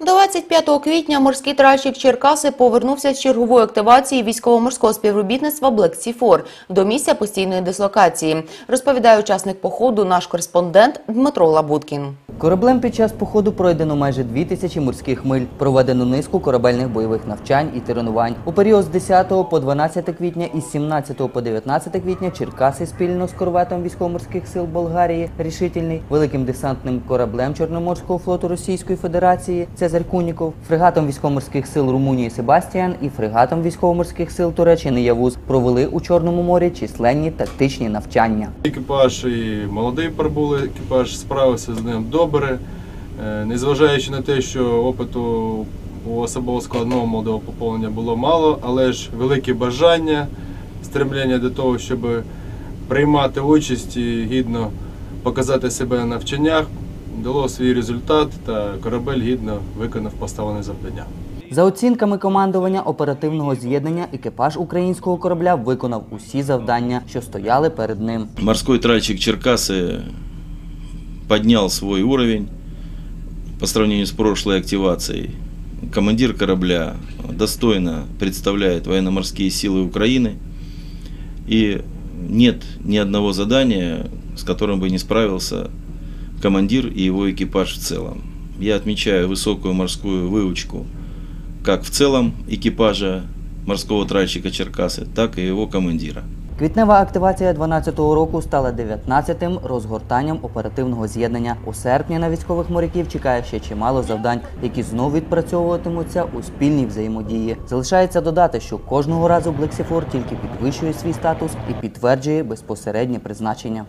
25 квітня морський тральщик Черкаси повернувся з чергової активації військово-морського співробітництва Black Sea 4 до місця постійної дислокації, розповідає учасник походу наш кореспондент Дмитро Лабуткін. Кораблем під час походу пройдено майже 2000 морських миль, проведено низку корабельних бойових навчань і тренувань. У період з 10 по 12 квітня і з 17 по 19 квітня Черкаси спільно з корветом військово-морських сил Болгарії «Рішительний», великим десантним кораблем Чорноморського флоту Російської Федерації Цезарь Куніков, фрегатом військово-морських сил Румунії Себастіан і фрегатом військово-морських сил Туреччини Явуз провели у Чорному морі численні тактичні навчання. Екіпаж і молодий прибулий екіпаж справився з ним добре, Е, незважаючи на те, що опиту у особового складного молодого поповнення було мало, але ж велике бажання, стремлення до того, щоб приймати участь і гідно показати себе на навчаннях, дало свій результат та корабель гідно виконав поставлене завдання. За оцінками командування оперативного з'єднання, екіпаж українського корабля виконав усі завдання, що стояли перед ним. Морской тральщик Черкасы поднял свой уровень по сравнению с прошлой активацией. Командир корабля достойно представляет военно-морские силы Украины. И нет ни одного задания, с которым бы не справился командир и его экипаж в целом. Я отмечаю высокую морскую выучку как в целом экипажа морского тральщика Черкасы, так и его командира. Квітнева активація 12-го року стала 19-тим розгортанням оперативного з'єднання. У серпні на військових моряків чекає ще чимало завдань, які знов відпрацьовуватимуться у спільній взаємодії. Залишається додати, що кожного разу Блексіфор тільки підвищує свій статус і підтверджує безпосереднє призначення.